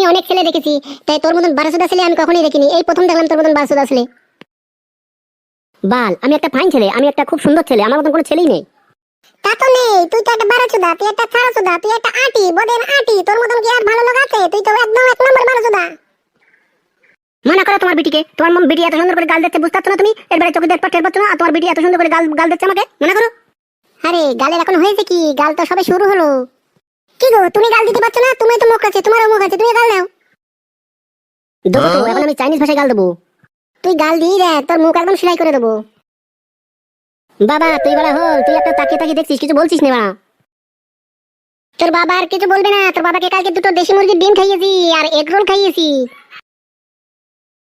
আমি অনেক ছেলে দেখেছি তাই তোর মতন বারোশোটা ছেলে আমি কখনোই দেখিনি। এই প্রথম দেখলাম তোর মতন বারোশোটা ছেলে। বাল আমি একটা ফাইন ছেলে আমি একটা খুব সুন্দর ছেলে আমার মতন কোনো ছেলেই নেই। তা তো নেই তুই তো একটা বারোচোদা তুই একটা ছাড়াচোদা তুই একটা আটি বদের আটি তোর মতন কি আর ভালো লোক আছে? তুই তো একদম এক নম্বর বারোচোদা মনে করো তোমার বিটিকে তোমার মম বিটি এত সুন্দর করে গাল দিচ্ছে বুঝতে পারছ না তুমি? এরবারে চোখে দেখতে টের পাচ্ছ না? তোমার বিটি এত সুন্দর করে গাল গাল দিচ্ছে আমাকে? মনে করো। আরে গালের এখন হয়েছে কি? গাল তো সবে শুরু হলো। কি গো তুমি গাল দিতে পারছ না? তুমি তো মুখ আছে তোমারও মুখ আছে তুমি গাল দাও। দেবো তো এখন আমি চাইনিজ ভাষায় গাল দেবো। তুই গাল দিয়ে দেখ তোর মুখ একদম সেলাই করে দেবো। বাবা তুই বলা হল তুই একটা তাকিয়ে তাকিয়ে দেখছিস কিছু বলছিস না তোর বাবা আর কিছু বলবে না তোর বাবাকে কালকে দুটো দেশি মুরগির ডিম খাইয়েছি আর এগ রোল খাইয়েছি।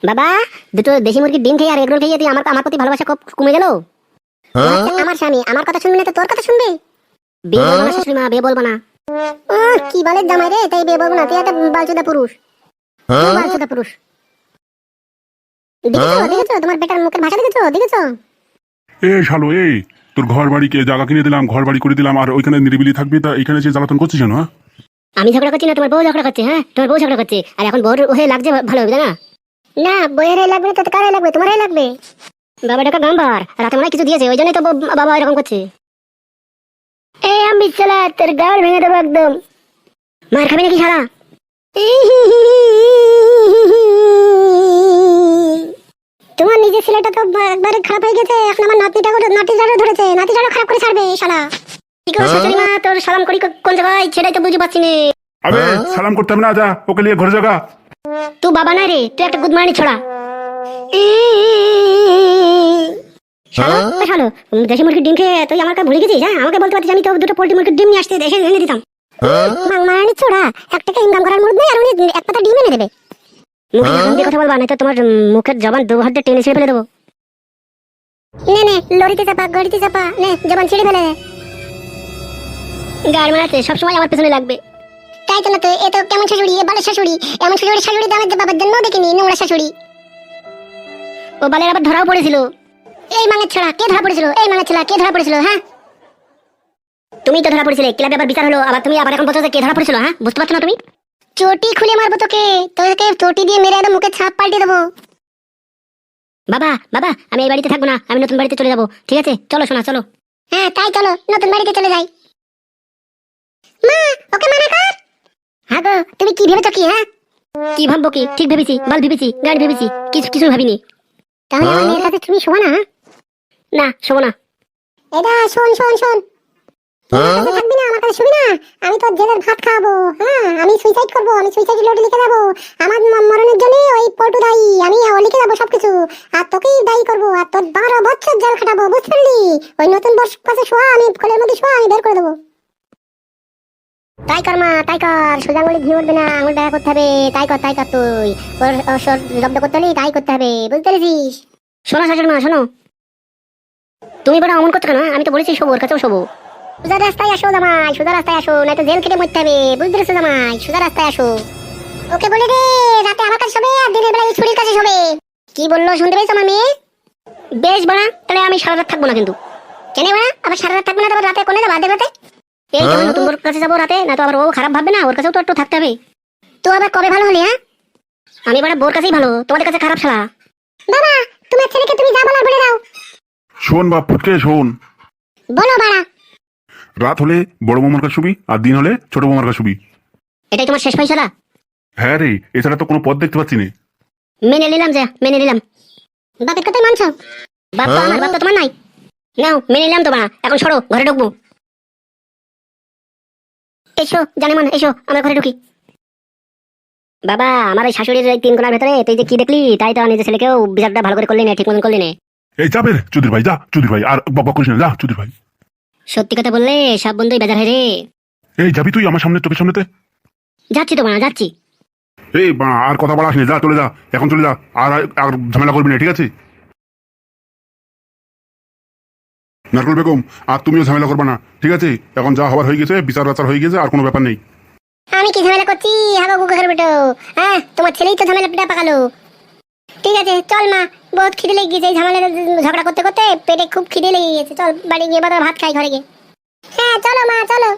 বাবা দুটো দেশি মুরগির ডিম খাই আর এগ রোল খাইয়ে তুই আমার আমার প্রতি ভালোবাসা কমে গেল? আচ্ছা, আমার স্বামী আমার কথা শুনবি না তো তোর কথা শুনবে? বিয়ে বলব না শাশুড়ি মা বিয়ে বলব না। কি বলে জামাই রে তাই বিয়ে না। তুই একটা বালচুদা পুরুষ। তুই বালচুদা পুরুষ? দেখেছ দেখেছ? তোমার বেটার মুখের ভাষা দেখেছ? দেখেছ? এ শালো এই তোর ঘর বাড়িকে জায়গা কিনে দিলাম ঘর বাড়ি করে দিলাম আর ওইখানে নিরিবিলি থাকবি তা এখানে যে জ্বালাতন করছিস হ্যাঁ? আমি ঝগড়া করছি না তোমার বউ ঝগড়া করছে হ্যাঁ? তোমার বউ ঝগড়া করছে আর এখন বউর হয়ে লাগছে ভালো হবে না? না বইয়ের হয়ে লাগবে না তো কার হয়ে লাগবে? তোমার হয়ে লাগবে? বাবা টাকা গাম্বার রাতে মনে কিছু দিয়েছে ওই জন্যই তো বাবা এরকম করছে। এই আমি তোর গাল ভেঙে দেবো একদম। মার খাবি নাকি সারা তোমার নিজের ছেলেটা তো একবারে খারাপ হয়ে গেছে এখন আমার নাতিটা করে নাতিটারও ধরেছে নাতিটারও খারাপ করে ছাড়বে শালা। কি করে শাশুড়ি মা তোর সালাম করি কোন জায়গায়? সেটাই তো বুঝতে পারছি না। আবে সালাম করতে হবে না যা ওকে নিয়ে ঘরে জায়গা তুই বাবা নাই রে তুই একটা গুদমানি ছড়া। শালো শালো দেশি মুরগির ডিম খেয়ে তুই আমার কাছে ভুলে গেছিস হ্যাঁ? আমাকে বলতে পারছিস আমি তো দুটো পোল্ট্রি মুরগির ডিম নিয়ে আসতে এসে এনে দিতাম। ছোড়া এক টাকা ইনকাম করার নেই আর উনি এক পাতা ডিম এনে দেবে। মুখে জবান কথা বলবা? না তো তোমার মুখের জবান দু হাত টেনে ছিঁড়ে ফেলে দেবো। নে নে লরিতে চাপা গড়িতে চাপা নে জবান ছিঁড়ে ফেলে গাড়ি মারাতে সবসময় আমার পেছনে লাগবে। তাই তো না তো এ তো কেমন শাশুড়ি এ বালের শাশুড়ি এমন শাশুড়ি শাশুড়ি দামের বাবার জন্য দেখিনি নোংরা শাশুড়ি। ও বালের আবার ধরাও পড়েছিল। এই মাঙের ছড়া কে ধরা পড়েছিল? এই মাঙের ছড়া কে ধরা পড়েছিল হ্যাঁ? তুমি তো ধরা পড়েছিলে ক্লাবে আবার বিচার হলো আবার তুমি আবার এখন বলছো যে কে ধরা পড়েছিল হ্যাঁ? বুঝতে পারছ না তুমি? চটি খুলে মারবো তোকে তোকে চটি দিয়ে মেরে একদম মুখে ছাপ পাল্টে দেবো। বাবা বাবা আমি এই বাড়িতে থাকব না আমি নতুন বাড়িতে চলে যাব ঠিক আছে? চলো শোনা চলো। হ্যাঁ তাই চলো নতুন বাড়িতে চলে যাই। মা ওকে মানা কর। হ্যাঁ গো তুমি কি ভেবেছো কি হ্যাঁ? কি ভাববো কি? ঠিক ভেবেছি বাল ভেবেছি গাড়ি ভেবেছি কিছু কিছু ভাবিনি। তাহলে আমার মেয়ের কাছে তুমি শোবো না হ্যাঁ? না শোবো না। এটা শোন শোন শোন। আমার কাছে থাকবি না আমার কাছে শুবি না। আমি তোর জেলের ভাত খাওয়াবো হ্যাঁ? আমি সুইসাইড করব আমি সুইসাইড নোট লিখে যাব আমার মরণের জন্য ওই পল্টু দায়ী আমি লিখে যাব সবকিছু। আর তোকেই দায়ী করব আর তোর বারো বছর জেল খাটাবো বুঝতে পারলি? ওই নতুন বস কাছে শোয়া আমি কোলের মধ্যে শোয়া আমি বের করে দেবো। তাই কর মা তাই কর সোজা আঙুলে ঘি উঠবে না আঙুল দেখা করতে হবে। তাই কর তাই কর তুই। ওর ওর জব্দ করতে হলে তাই করতে হবে বুঝতে পেরেছিস? শোনো শাশুড়ি মা শোনো। তুমি বড় অমন করছ কেন হ্যাঁ? আমি তো বলেছি শোবো ওর কাছেও শোবো। সোজা রাস্তায় আসো জামাই সোজা রাস্তায় আসো নয়তো জেল কেটে মরতে হবে বুঝতে পেরেছ জামাই? সোজা রাস্তায় আসো। ওকে বলে রে রাতে আমার কাছে শোবে আর দিনের বেলা এই ছুরির কাছে শোবে। কি বলল শুনতে পেয়েছ আমার মেয়ে? বেশ বড়া তাহলে আমি সারা রাত থাকব না কিন্তু। কেন বড়া আবার সারা রাত থাকব না তারপর রাতে কোনে যাব আধে রাতে? এই তো নতুন বোর কাছে যাব রাতে না তো আবার ও খারাপ ভাববে না ওর কাছেও তো একটু থাকতে হবে। তো আবার কবে ভালো হলি হ্যাঁ? আমি বড় বোর কাছেই ভালো তোমাদের কাছে খারাপ শালা। বাবা তোমার ছেলেকে তুমি যা বলার বলে দাও। শোন বাপ ফুটকে শোন। বলো বাড়া। রাত হলে বড় বৌমার কাছে শুবি আর দিন হলে ছোট বৌমার কাছে শুবি। এটাই তোমার শেষ পয়সালা? হ্যাঁ রে এছাড়া তো কোনো পথ দেখতে পাচ্ছি না। মেনে নিলাম যে মেনে নিলাম। বাপের কথাই মানছো? বাপ তো আমার বাপ তো তোমার নাই। নাও মেনে নিলাম তোমার এখন সরো ঘরে ঢুকবো। এসো জানে মান এসো আমরা ঘরে ঢুকি। বাবা আমার এই শাশুড়ির এই তিন কোনার ভেতরে তুই যে কি দেখলি তাই তো নিজের ছেলেকেও বিচারটা ভালো করে করলি না ঠিক মতন করলি না। এই যাবে রে চুদির ভাই যা চুদির ভাই আর বাবা করিস না যা চুদির ভাই। সত্যি কথা বললে সব বন্ধুই বেজার হয় রে। এই যাবি তুই আমার সামনে চোখের সামনেতে? যাচ্ছি তো মা যাচ্ছি। এই বাড়া, আর কথা বলাস না যা চলে যা এখন চলে যা আর আর ঝামেলা করবি না ঠিক আছে? নারকুল বেগম আর তুমিও ঝামেলা করবে না ঠিক আছে? এখন যা হবার হয়ে গেছে বিচার আচার হয়ে গেছে আর কোনো ব্যাপার নেই। আমি কি ঝামেলা করছি? হাগো গুগের বেটো। হ্যাঁ তোমার ছেলেই তো ঝামেলা পিঠা পাকালো। ঠিক আছে, চল মা। বহুত খিদে লেগে গেছে ঝামেলা ঝগড়া করতে করতে পেটে খুব খিদে লেগে গেছে। চল, বাড়ি গিয়ে ভাত খাই ঘরে গিয়ে। হ্যাঁ চলো মা, চলো।